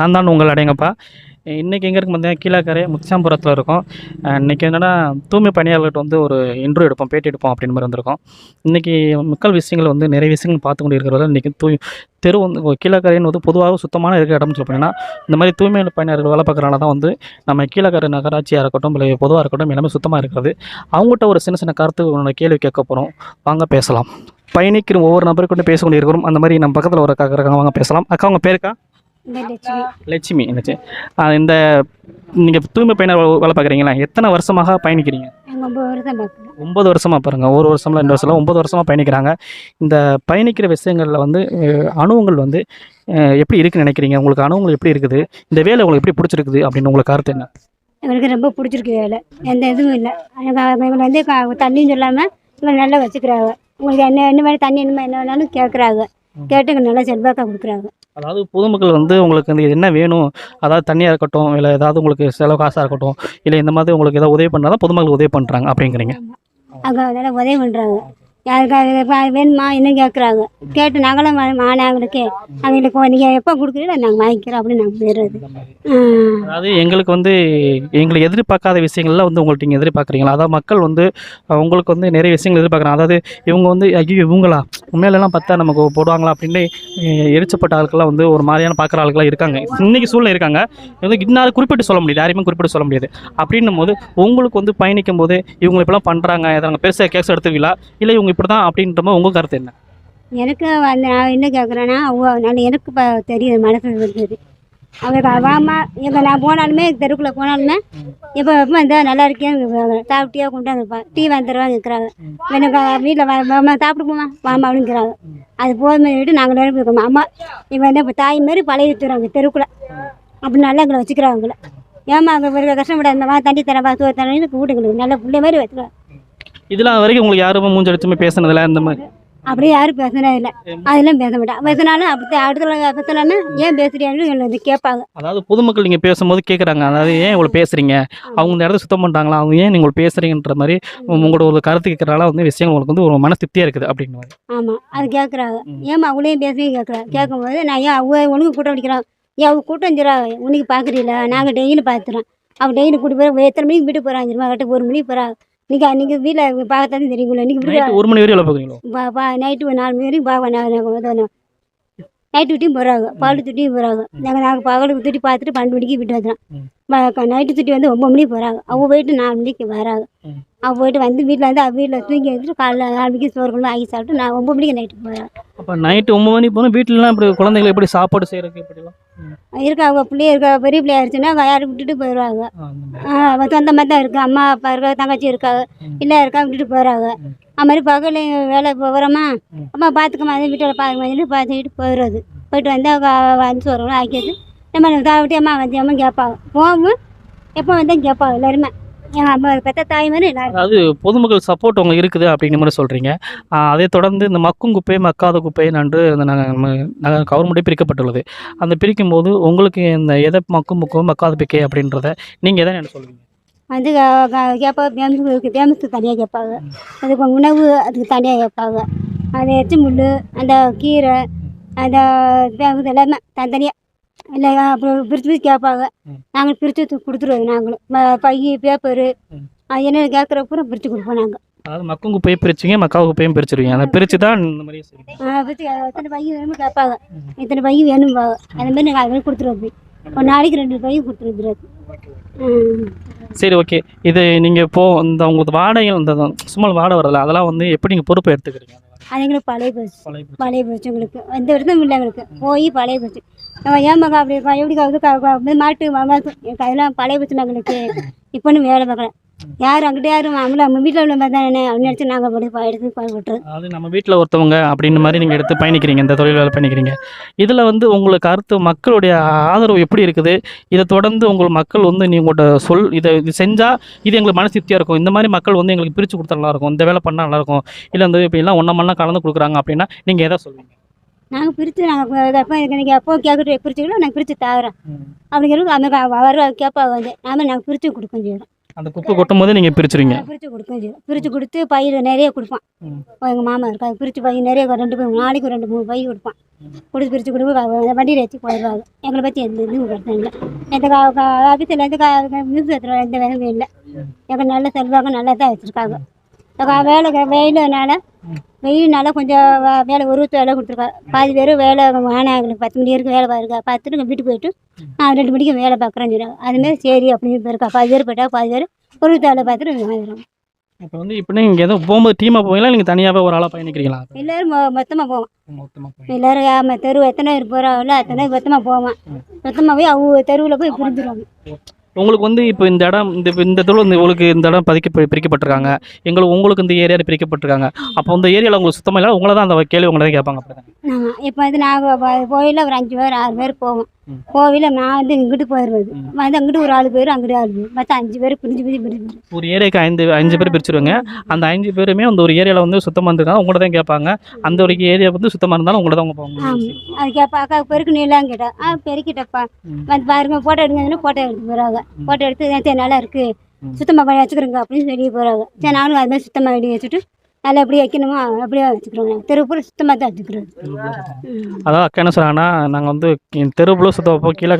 நான் தான் உங்கள் அடையங்கப்பா. இன்றைக்கி எங்கே இருக்கு பார்த்தீங்கன்னா கீழக்கரை முக்சாம்புரத்தில் இருக்கும். இன்றைக்கி என்னென்னா தூய்மை பணியாளர்கிட்ட வந்து ஒரு இன்ட்ரோ எடுப்போம் பேட்டி எடுப்போம் அப்படின்னு மாதிரி வந்திருக்கோம் இன்றைக்கி மக்கள் விஷயங்கள் வந்து நிறைய விஷயங்கள் பார்த்து கொண்டு இருக்கிறதால இன்றைக்கி தூய் தெரு வந்து கீழக்கரைன்னு வந்து பொதுவாக சுத்தமான இருக்கிற இடம்னு சொல்ல இந்த மாதிரி தூய்மை பணியாளர்கள் வேலை பார்க்குறனால தான் வந்து நம்ம கீழக்கரை நகராட்சியாக இருக்கட்டும் இல்லை பொதுவாக இருக்கட்டும் எல்லாமே சுத்தமாக இருக்கிறது. அவங்ககிட்ட ஒரு சின்ன சின்ன கருத்து கேள்வி கேட்க போகிறோம் வாங்க பேசலாம். பயணிக்கிற ஒவ்வொரு நபருக்கும் பேசிக்கொண்டு இருக்கிறோம் அந்த மாதிரி நம்ம பக்கத்தில் ஒரு அக்கா இருக்காங்க வாங்க பேசலாம். அக்கா உங்கள் பேருக்கா லட்சுமி. இந்த நீங்கள் தூய்மை பயணம் வேலை பார்க்குறீங்களா? எத்தனை வருஷமாக பயணிக்கிறீங்க? ஒம்பது வருஷமாக பாருங்க. ஒரு வருஷம்ல ரெண்டு வருஷம் ஒம்பது வருஷமாக பயணிக்கிறாங்க. இந்த பயணிக்கிற விஷயங்களில் வந்து அஹ், அனுபவங்கள் வந்து எப்படி இருக்குன்னு நினைக்கிறீங்க? உங்களுக்கு அனுபவங்கள் எப்படி இருக்குது? இந்த வேலை உங்களுக்கு எப்படி பிடிச்சிருக்குது? அப்படின்னு உங்களுக்கு கருத்து என்ன? எங்களுக்கு ரொம்ப பிடிச்சிருக்கு வேலை. எந்த இதுவும் இல்லை. எங்களை வந்து தண்ணியும் சொல்லாமல் இவங்க நல்லா வச்சுக்கிறாங்க. உங்களுக்கு என்ன என்ன மாதிரி தண்ணி என்ன என்ன வேணாலும் கேட்குறாங்க. கேட்டு எங்களுக்கு நல்லா செல்வாக்காக கொடுக்குறாங்க. அதாவது பொதுமக்கள் வந்து உங்களுக்கு வந்து என்ன வேணும் அதாவது தண்ணியாக இருக்கட்டும் இல்லை ஏதாவது உங்களுக்கு செலவு காசாக இருக்கட்டும் இல்லை இந்த மாதிரி உங்களுக்கு ஏதாவது உதவி பண்ணால் தான் பொதுமக்கள் உதவி பண்ணுறாங்க அப்படிங்கிறீங்க. அவங்க நல்லா உதவி பண்ணுறாங்க யாருக்காவது வேணுமா? இன்னும் கேட்குறாங்க கேட்டு நாங்களும் மாணவர்களுக்கு அவங்களுக்கு நீங்கள் எப்போ கொடுக்குறீங்களோ நாங்கள் வாங்கிக்கிறோம் அப்படின்னு நாங்கள் போயிடுறது அதாவது எங்களுக்கு வந்து எங்களை எதிர்பார்க்காத விஷயங்கள்லாம் வந்து உங்கள்ட்ட நீங்கள் எதிர்பார்க்குறீங்களா? அதாவது மக்கள் வந்து உங்களுக்கு வந்து நிறைய விஷயங்கள் எதிர்பார்க்குறாங்க. அதாவது இவங்க வந்து ஐயோ இவங்களா? உண்மையிலலாம் பார்த்தா நமக்கு போடுவாங்களா அப்படின்னு எரிச்சப்பட்ட ஆளுக்கெல்லாம் வந்து ஒரு மாதிரியான பார்க்குற ஆளுக்கெல்லாம் இருக்காங்க. இன்னைக்கு சூழ்நிலை இருக்காங்க. வந்து இன்னார் குறிப்பிட்டு சொல்ல முடியாது. யாரையுமே குறிப்பிட்டு சொல்ல முடியாது. அப்படின்னும் போது உங்களுக்கு வந்து பயணிக்கும் போது இவங்க இப்பெல்லாம் பண்ணுறாங்க இதை நாங்கள் பெருசாக கேஸ் எடுத்துக்கலாம் இல்லை இவங்க இப்படி தான் அப்படின்ற மாதிரி உங்கள் கருத்து என்ன? எனக்கு வந்து நான் என்ன கேட்குறேன்னா அவங்க நான் எனக்கு இப்போ தெரியுது மனசு இருக்குது அவங்க வாமா எங்கே நான் போனாலுமே தெருக்குள்ளே போனாலுமே இப்போ எப்போ இந்த நல்லா இருக்கேன்னு கேட்குறாங்க சாப்பிட்டியா கொண்டாந்துப்பா டீ வாங்கி தருவாங்க இருக்கிறாங்க எனக்கு வீட்டில் வாமா சாப்பிட்டு போமா வாமா அப்படிங்கிறாங்க அது போதுமே நாங்கள் நேரம் இருக்கோம் அம்மா இவன் வந்து இப்போ தாய் மாரி பழைய தருவாங்க தெருக்குள்ளே. அப்படி நல்லா எங்களை வச்சுக்கிறாங்க ஏமா அங்கே ஒரு கஷ்டப்படாத தண்ணி தரவா சோறு தரேன்னு கூட்டுங்களுக்கு நல்ல பிள்ளை மாதிரி வச்சுக்கிறாங்க. இதெல்லாம் வரைக்கும் உங்களுக்கு யாருமே மூஞ்சி அடிச்சுமே பேசுனதில்ல இந்த மாதிரி? அப்படியே யாரும் பேசுனதே இல்லை. அதெல்லாம் பேச மாட்டான் பேசினாலும் அப்படி அடுத்த பேசலான்னா ஏன் பேசுறியான்னு எங்களை வந்து கேட்பாங்க. அதாவது பொதுமக்கள் நீங்கள் பேசும்போது கேட்குறாங்க அதாவது ஏன் இவ்வளோ பேசுகிறீங்க அவங்க இந்த இடத்த சுத்தம் பண்ணுறாங்களா அவங்க ஏன் நீங்கள் பேசுகிறீங்கன்ற மாதிரி உங்களோட ஒரு கருத்து கேட்குறனால வந்து விஷயங்கள் உங்களுக்கு வந்து ஒரு மன திருப்தியாக இருக்குது அப்படின்னு. ஆமாம் அது கேட்குறாங்க. ஏம்மா அவங்களையும் பேசுவே கேட்குறாங்க கேட்கும்போது நான் ஏன் அவங்க உனக்கு கூட்டம் அடிக்கிறாங்க? ஏன் அவங்க கூட்டம் வச்சுறாங்க உனக்கு பார்க்குறீங்களா நாங்கள் டெய்லி பார்த்துறோம் அவங்க டெய்லி கூட்டி போய் எத்தனை மணிக்கு வீட்டுக்கு போகிறாங்க தெரியுமா? கரெக்டாக ஒரு மணிக்கு போகிறாங்க நீங்கள் அன்றைக்கி வீட்டில் பார்த்தாலும் தெரியுங்களா இன்றைக்கி ஒரு மணி வரையும் வேலை பார்க்குறீங்களோ? நைட்டு நாலு மணி வரைக்கும் பார்க்க நைட்டு விட்டியும் போகிறாங்க பால் துட்டியும் போகிறாங்க நாங்கள் நாங்கள் பகலுக்கு துட்டி பார்த்துட்டு பன்னெண்டு மணிக்கு வீட்டு. வந்துடும் நைட்டு துட்டி வந்து ஒம்பது மணிக்கு போகிறாங்க அவங்க போயிட்டு நாலு மணிக்கு வராங்க. அவங்க போயிட்டு வந்து வீட்டில் வந்து அவ வீட்டில் தூங்கி வச்சுட்டு காலைல நாலு மணிக்கு சோறு கொண்டு ஆகி சாப்பிட்டு நான் ஒம்பது மணிக்கு நைட்டு போகிறேன் அப்போ நைட்டு ஒம்பது மணி போனால் வீட்டிலலாம் இப்படி குழந்தைகளை எப்படி சாப்பாடு செய்கிறதுக்கு எப்படிலாம் இருக்கா அவங்க பிள்ளைய இருக்கா பெரிய பிள்ளையா இருந்துச்சுன்னா யாரும் விட்டுட்டு போயிடுவாங்க ஆ, அந்த மாதிரி. சொந்தமாக தான் இருக்கு அம்மா அப்பா இருக்கா தங்கச்சி இருக்காங்க ம். இல்லை இருக்கா விட்டுட்டு ம். அது மாதிரி பகல் வேலை போகிறோமா. அம்மா பார்த்துக்கம்மா அதே வீட்டில் பார்க்க பார்த்துக்கிட்டு போயிடுறது போயிட்டு வந்து அவங்க வந்து வருவோம் ஆக்கிட்டு நம்ம சாப்பிட்டு அம்மா வந்து அம்மா கேட்பாங்க போகும் எப்போ வந்தால் கேட்பாங்க எல்லாருமே பெத்த தாய் மாதிரி அதாவது பொதுமக்கள் சப்போர்ட் உங்களுக்கு இருக்குது அப்படிங்கிற மாதிரி சொல்கிறீங்க அதை தொடர்ந்து இந்த மக்கும் குப்பை மக்காத குப்பை நன்று அந்த நாங்கள் கவர்மெண்ட்டே பிரிக்கப்பட்டுள்ளது. அந்த பிரிக்கும் போது உங்களுக்கு இந்த எதை மக்கும் முக்கும் மக்காத பிக்கை அப்படின்றத நீங்கள் எதை என்ன சொல்லுவீங்க? வந்து கேட்பாங்க ஃபேமஸுக்கு ஃபேமஸுக்கு தனியாக கேட்பாங்க அதுக்கு உணவு அதுக்கு தனியாக கேட்பாங்க அந்த எச்சி முள் அந்த கீரை அந்த ஃபேமஸ் எல்லாமே தனித்தனியாக இல்லை அப்புறம் பிரித்து பிரித்து கேட்பாங்க. நாங்கள் பிரித்து கொடுத்துருவோம் நாங்களும். பை பேப்பரு என்ன கேட்குற பூரா பிரித்து கொடுப்போம் நாங்கள் அதாவது மக்கும் குப்பையை பிரிச்சிங்க மக்காத குப்பையும் பிரிச்சிருவீங்க. அதை பிரித்து தான் இந்த மாதிரி பிரித்து எத்தனை பை வேணுமோ கேட்பாங்க. இத்தனை பை வேணும்பாங்க. அந்த மாதிரி நாங்கள் அது கொடுத்துருவோம் ஒரு நாளைக்கு ரெண்டு பை கொடுத்துருவோம் ம் சரி ஓகே. இது நீங்கள் இப்போ இந்த உங்களுக்கு வாடகை இந்த சும்மா வாடகை வரல. அதெல்லாம் வந்து எப்படி நீங்கள் பொறுப்பை எடுத்துக்கிறீங்க? அது எங்களுக்கு பழைய போச்சு. பழைய போச்சு. எங்களுக்கு. எந்த வருஷம் இல்லை எங்களுக்கு. போய் பழைய போச்சு. ஏன் ஏமாக்கா அப்படி இருப்பான் எப்படி வந்து மாட்டு என் எனக்கு பழைய போச்சு எங்களுக்கு இப்போன்னு வேலை பார்க்குறேன் யார் அங்கிட்ட யாரும் அவங்கள நம்ம வீட்டில் உள்ள மாதிரி தானே? அப்படின்னு நினச்சி நாங்கள் அப்படி எடுத்து ப- அது நம்ம வீட்டில் ஒருத்தவங்க அப்படின்னு மாதிரி நீங்கள் எடுத்து பயணிக்கிறீங்க. இந்த தொழில் வேலை பயணிக்கிறீங்க. இதில் வந்து உங்களுக்கு கருத்து மக்களுடைய ஆதரவு எப்படி இருக்குது? இதை தொடர்ந்து உங்கள் மக்கள் வந்து நீ உங்கள்கிட்ட சொல் இதை இது செஞ்சால் இது எங்களுக்கு மன திருப்தியாக இருக்கும். இந்த மாதிரி மக்கள் வந்து எங்களுக்கு பிரித்து கொடுத்தா நல்லாயிருக்கும் இந்த வேலை பண்ணால் நல்லாயிருக்கும் இல்லை இந்த இப்போ எல்லாம் ஒன்றா மண்ணா கலந்து கொடுக்குறாங்க அப்படின்னா நீங்கள் எதை சொல்லுவீங்க நாங்கள் பிரித்து நாங்கள் எப்போ எனக்கு எப்போ கேட்குறது பிரிச்சுக்கலாம் நாங்கள் பிரித்து தாகிறோம். அப்படிங்கிறது அவங்க வர கேட்பாங்க வந்து நாம நாங்கள் பிரித்து கொடுக்க செய்யறோம் அந்த குப்பை கொட்டும் போது நீங்கள் பிரிச்சுருவீங்க. பிரித்து கொடுக்கும் இது பிரித்து கொடுத்து பயிர் நிறைய கொடுப்பான். எங்கள் மாமா இருக்கா பிரித்து பை நிறைய ரெண்டு பை நாளைக்கு ரெண்டு மூணு பை கொடுப்பான் கொடுத்து பிரித்து கொடுத்து வண்டியில் ஏற்றி போயிடுவாங்க எங்களை பற்றி எந்த இதுவும் பிரச்சனை இல்லை. எந்த ஆஃபீஸில் எந்த நியூஸ் ஏற்றுற எந்த வேலையும் இல்லை. எங்கள் நல்ல செல்வாங்க நல்லா தான் வச்சுருக்காங்க வேலை வெயிலுனால வெயில்னால கொஞ்சம் வே- வேலை ஒருத்த வேலை கொடுத்துருக்காங்க பாதி பேர் வேலை வேணாம் எங்களுக்கு பத்து மணி வரைக்கும் வேலை பாருங்க. பார்த்துட்டு வீட்டுக்கு போயிட்டு நான் ரெண்டு மணிக்கு வேலை பார்க்குறேன்னு சொல்லுவாங்க அதுமாரி சரி அப்படின்னு இருக்கா பாதி பேர் போயிட்டா பாதி பேர் ஒருத்த வேலை பார்த்துட்டு வந்துடுவாங்க இப்போ வந்து இப்போ நீங்கள் எதுவும் போகும்போது டீமாக போவீங்களா? நீங்கள் தனியாகவே ஒரு ஆளாக பயணிக்கிறீங்களா? எல்லோரும் மொ மொத்தமாக போவோம். மொத்தமாக எல்லோரும் ஆமாம் தெரு எத்தனை பேர் போகிறாங்களோ அத்தனை மொத்தமாக போவோம். மொத்தமாக போய் அவங்க தெருவில் போய் புரிஞ்சிருவாங்க. உங்களுக்கு வந்து இப்போ இந்த இடம் இந்த இந்த தெருவில் இந்த உங்களுக்கு இந்த இடம் பதிக்க பி- பிரிக்கப்பட்டிருக்காங்க. எங்களுக்கு உங்களுக்கு இந்த ஏரியா பிரிக்கப்பட்டிருக்காங்க. அப்போ இந்த ஏரியாவில் உங்களுக்கு சுத்தமாக இல்லை? உங்களை தான் அந்த கேள்வி உங்களை தான் கேட்பாங்க அப்படி ஆமாம் இப்போ வந்து நாங்கள் கோயிலில் ஒரு அஞ்சு பேர் ஆறு பேர் போவோம். கோவிலில் நான் வந்து இங்கிட்டு போயிடுவது. வந்து அங்கிட்டு ஒரு ஆளு பேர் அங்கிட்டு ஆளு பேர் மற்ற அஞ்சு பேர் பிரிஞ்சு பிரிஞ்சு பிரிஞ்சு ஒரு ஏரியாவுக்கு ஐந்து அஞ்சு பேர் பிரிச்சிருவாங்க. அந்த அஞ்சு பேருமே அந்த ஒரு ஏரியாவில் வந்து சுத்தமாக இருந்திருக்காங்க உங்களை தான் கேட்பாங்க. அந்த ஒரு ஏரியா வந்து சுத்தமாக இருந்தாலும் உங்களை தான் ஆமாம் போவாங்க அது கேட்பா அக்கா பெருக்கு நீலாம் கேட்டா ஆ பெருக்கிட்டப்பா. வந்து பாருங்க ஃபோட்டோ எடுங்கன்னா ஃபோட்டோ எடுத்து போகிறாங்க ஃபோட்டோ எடுத்து நல்லா இருக்குது. சுத்தமாக பண்ணி வச்சுக்கிறோங்க அப்படின்னு சொல்லி போகிறாங்க சரி நானும் அது மாதிரி சுத்தமாக பண்ணி வச்சுட்டு அதில் எப்படி வைக்கணுமோ அப்படியே வச்சுக்கிறோங்க. தெருப்புற சுத்தமாக தான் வச்சுக்கிறோம். அதான் அக்கா என்ன சொல்கிறாங்கன்னா நாங்கள் வந்து தெருவுல சுத்தப்போ கீழே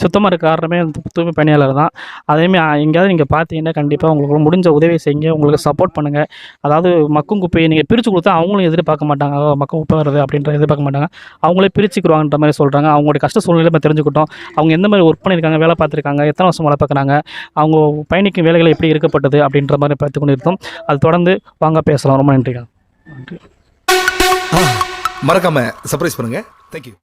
சுத்தமாக இருக்க காரணமே வந்து தூய்மை பணியாளர் தான். அதேமாதிரி எங்கேயாவது நீங்கள் பார்த்தீங்கன்னா கண்டிப்பாக உங்களுக்கு முடிஞ்ச உதவி செய்யுங்க. உங்களுக்கு சப்போர்ட் பண்ணுங்கள் அதாவது மக்கும் குப்பையை நீங்கள் பிரித்து கொடுத்தா அவங்களும் எதிர்பார்க்க மாட்டாங்க. மக்கும் குப்பை வருது அப்படின்ற எதிர்பார்க்க மாட்டாங்க. அவங்களே பிரிச்சுக்குருவாங்கன்ற மாதிரி சொல்கிறாங்க அவங்களுடைய கஷ்ட சூழ்நிலை நம்ம தெரிஞ்சுக்கிட்டோம். அவங்க எந்த மாதிரி ஒர்க் பண்ணியிருக்காங்க வேலை பார்த்துருக்காங்க எத்தனை வருஷம் வேலை பார்க்குறாங்க அவங்க பயணிக்கும் வேலைகள் எப்படி இருக்கப்பட்டது அப்படின்ற மாதிரி பார்த்து கொண்டு இருக்கோம் அது தொடர்ந்து வாங்க பேசலாம். ரொம்ப நன்றிக்கா. நன்றி. மறக்காம சர்ப்ரைஸ் பண்ணுங்க. தேங்க்யூ